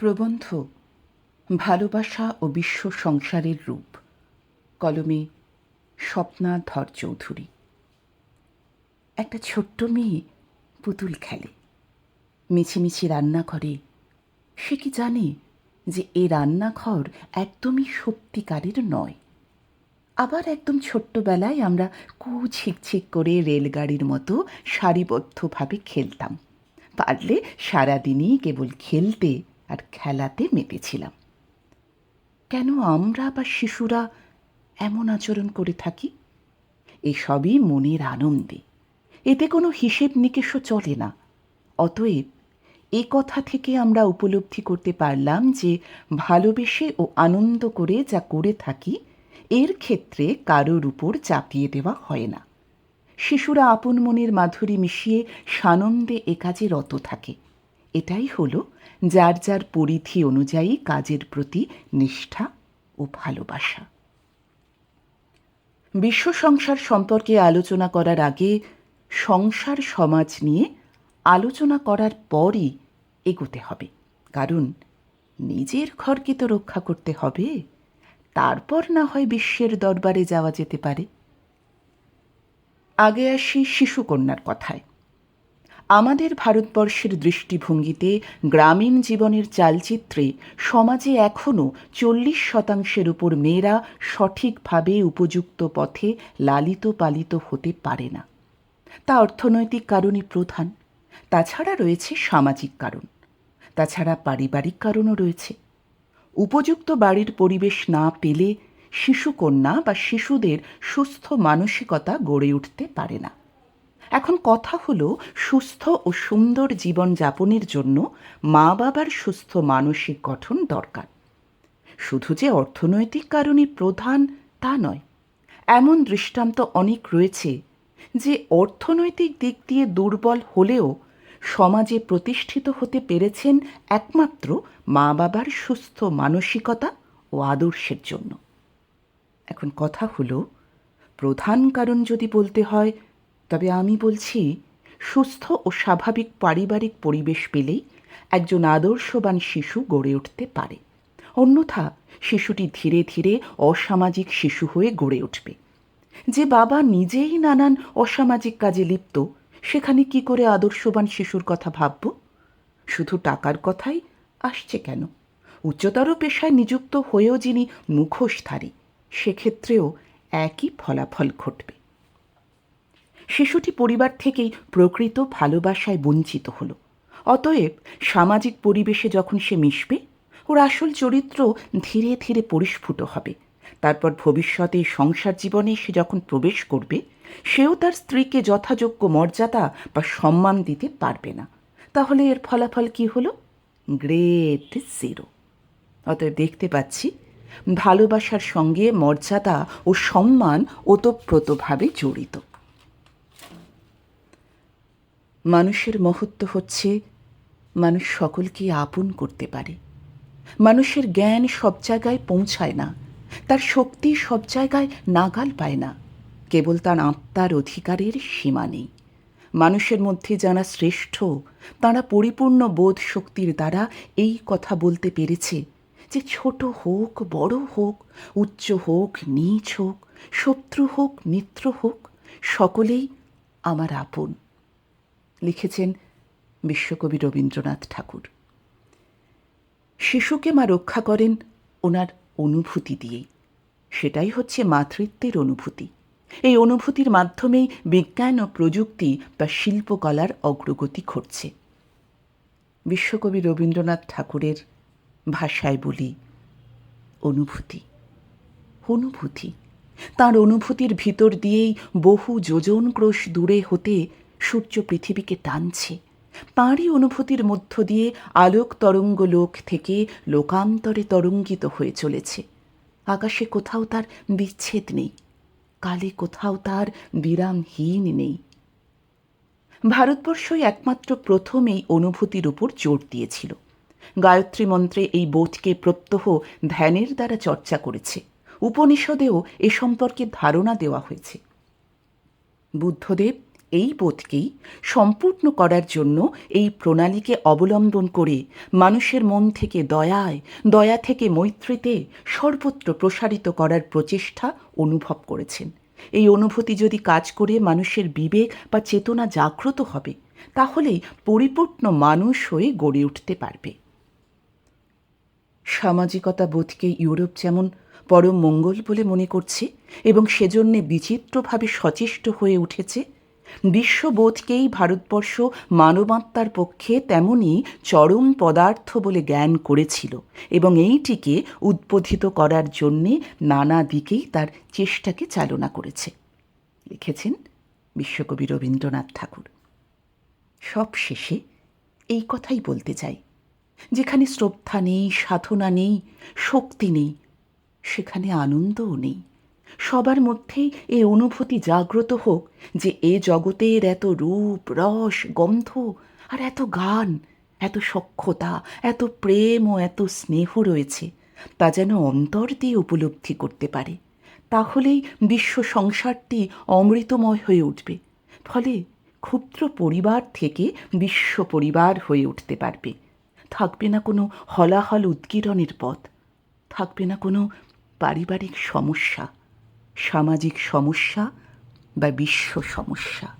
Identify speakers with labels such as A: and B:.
A: প্রবন্ধ, ভালোবাসা ও বিশ্ব সংসারের রূপ, কলমে স্বপ্না ধর চৌধুরী। একটা ছোট্ট মেয়ে পুতুল খেলে। মিছিমিছি রান্না করে। সে কি জানে যে এ রান্নাঘর একদমই সত্যিকারের নয়। আবার একদম ছোট্টবেলায় আমরা কু ছিকছিক করে রেলগাড়ির মতো সারিবদ্ধভাবে খেলতাম। পারলে সারাদিনই কেবল খেলতে আর খেলাতে মেতেছিলাম। কেন আমরা বা শিশুরা এমন আচরণ করে থাকি? এসবই মনের আনন্দে। এতে কোনো হিসেব নিকেশও চলে না। অতএব এ কথা থেকে আমরা উপলব্ধি করতে পারলাম যে ভালোবেসে ও আনন্দ করে যা করে থাকি, এর ক্ষেত্রে কারোর উপর চাপিয়ে দেওয়া হয় না। শিশুরা আপন মনের মাধুরী মিশিয়ে সানন্দে এ কাজে রত থাকে। এটাই হলো যার যার পরিধি অনুযায়ী কাজের প্রতি নিষ্ঠা ও ভালোবাসা। বিশ্ব সংসার সম্পর্কে আলোচনা করার আগে সংসার সমাজ নিয়ে আলোচনা করার পরই এগোতে হবে। কারণ নিজের ঘরকে তো রক্ষা করতে হবে, তারপর না হয় বিশ্বের দরবারে যাওয়া যেতে পারে। আগে আসি শিশুকন্যার কথায়। আমাদের ভারতবর্ষের দৃষ্টিভঙ্গিতে গ্রামীণ জীবনের চালচিত্রে সমাজে এখনও চল্লিশ শতাংশের উপর মেয়েরা সঠিকভাবে উপযুক্ত পথে লালিত পালিত হতে পারে না। তা অর্থনৈতিক কারণই প্রধান। তাছাড়া রয়েছে সামাজিক কারণ। তাছাড়া পারিবারিক কারণও রয়েছে। উপযুক্ত বাড়ির পরিবেশ না পেলে শিশুকন্যা বা শিশুদের সুস্থ মানসিকতা গড়ে উঠতে পারে না। এখন কথা হলো সুস্থ ও সুন্দর জীবন যাপনের জন্য মা বাবার সুস্থ মানসিক গঠন দরকার। শুধু যে অর্থনৈতিক কারণই প্রধান তা নয়, এমন দৃষ্টান্ত অনেক রয়েছে যে অর্থনৈতিক দিক দিয়ে দুর্বল হলেও সমাজে প্রতিষ্ঠিত হতে পেরেছেন একমাত্র মা বাবার সুস্থ মানসিকতা ও আদর্শের জন্য। এখন কথা হলো, প্রধান কারণ যদি বলতে হয় তবে আমি বলছি, সুস্থ ও স্বাভাবিক পারিবারিক পরিবেশ পেলেই একজন আদর্শবান শিশু গড়ে উঠতে পারে। অন্যথা শিশুটি ধীরে ধীরে অসামাজিক শিশু হয়ে গড়ে উঠবে। যে বাবা নিজেই নানান অসামাজিক কাজে লিপ্ত, সেখানে কি করে আদর্শবান শিশুর কথা ভাবব? শুধু টাকার কথাই আসছে কেন? উচ্চতর পেশায় নিযুক্ত হয়েও যিনি মুখোশধারী, সেক্ষেত্রেও একই ফলাফল ঘটবে। শিশুটি পরিবার থেকেই প্রকৃত ভালোবাসায় বঞ্চিত হলো। অতএব সামাজিক পরিবেশে যখন সে মিশবে, ওর আসল চরিত্র ধীরে ধীরে পরিস্ফুট হবে। তারপর ভবিষ্যতে সংসার জীবনে সে যখন প্রবেশ করবে, সেও তার স্ত্রীকে যথাযোগ্য মর্যাদা বা সম্মান দিতে পারবে না। তাহলে এর ফলাফল কি হলো? গ্রেট জিরো অতএব দেখতে পাচ্ছি, ভালোবাসার সঙ্গে মর্যাদা ও সম্মান ওতপ্রোতভাবে জড়িত। মানুষের মহত্ব হচ্ছে মানুষ সকলকে আপন করতে পারে। মানুষের জ্ঞান সব জায়গায় পৌঁছায় না, তার শক্তি সব জায়গায় নাগাল পায় না, কেবল তার আত্মার অধিকারের সীমা নেই। মানুষের মধ্যে যারা শ্রেষ্ঠ, তারা পরিপূর্ণ বোধ শক্তির দ্বারা এই কথা বলতে পেরেছে যে ছোট হোক, বড় হোক, উচ্চ হোক, নীচ হোক, শত্রু হোক, মিত্র হোক, সকলেই আমার আপন। লিখেছেন বিশ্বকবি রবীন্দ্রনাথ ঠাকুর। শিশুকে মা রক্ষা করেন ওনার অনুভূতি দিয়েই। সেটাই হচ্ছে মাতৃত্বের অনুভূতি। এই অনুভূতির মাধ্যমেই বিজ্ঞান ও প্রযুক্তি বা শিল্পকলার অগ্রগতি ঘটছে। বিশ্বকবি রবীন্দ্রনাথ ঠাকুরের ভাষায় বলি, অনুভূতি অনুভূতি। তার অনুভূতির ভিতর দিয়েই বহু যোজন ক্রোশ দূরে হতে সূর্য পৃথিবীকে টানছে। তাঁরই অনুভূতির মধ্য দিয়ে আলোক তরঙ্গ লোক থেকে লোকান্তরে তরঙ্গিত হয়ে চলেছে। আকাশে কোথাও তার বিচ্ছেদ নেই। কালে কোথাও তার বিরামহীন নেই। ভারতবর্ষই একমাত্র প্রথম এই অনুভূতির উপর জোর দিয়েছিল। গায়ত্রী মন্ত্রে এই বোধকে প্রত্যহ ধ্যানের দ্বারা চর্চা করেছে। উপনিষদেও এ সম্পর্কে ধারণা দেওয়া হয়েছে। বুদ্ধদেব এই বোধকেই সম্পূর্ণ করার জন্য এই প্রণালীকে অবলম্বন করে মানুষের মন থেকে দয়ায়, দয়া থেকে মৈত্রীতে সর্বত্র প্রসারিত করার প্রচেষ্টা অনুভব করেছেন। এই অনুভূতি যদি কাজ করে মানুষের বিবেক বা চেতনা জাগ্রত হবে, তাহলেই পরিপূর্ণ মানুষ হয়ে গড়ে উঠতে পারবে। সামাজিকতা বোধকে ইউরোপ যেমন পরম মঙ্গল বলে মনে করছে এবং সেজন্যে বিচিত্রভাবে সচেষ্ট হয়ে উঠেছে বিশ্ববোধকেই ভারতবর্ষ মানবাত্মার পক্ষে তেমনই চরম পদার্থ বলে জ্ঞান করেছিল এবং এইটিকে উদ্বোধিত করার জন্যে নানা দিকেই তার চেষ্টাকে চালনা করেছে। লিখেছেন বিশ্বকবি রবীন্দ্রনাথ ঠাকুর। সব শেষে এই কথাই বলতে চাই। যেখানে শ্রদ্ধা নেই, সাধনা নেই, শক্তি নেই, সেখানে আনন্দও নেই। সবার মধ্যেই এ অনুভূতি জাগ্রত হোক যে এ জগতের এত রূপ, রস, গন্ধ আর এত গান, এত সক্ষতা, এত প্রেম ও এত স্নেহ রয়েছে, তা যেন অন্তর দিয়ে উপলব্ধি করতে পারে। তাহলেই বিশ্ব সংসারটি অমৃতময় হয়ে উঠবে। ফলে ক্ষুদ্র পরিবার থেকে বিশ্ব পরিবার হয়ে উঠতে পারবে। থাকবে না কোনো হলাহল উদ্গীরণের পথ, থাকবে না কোনো পারিবারিক সমস্যা। সামাজিক সমস্যা বা বিশ্ব সমস্যা।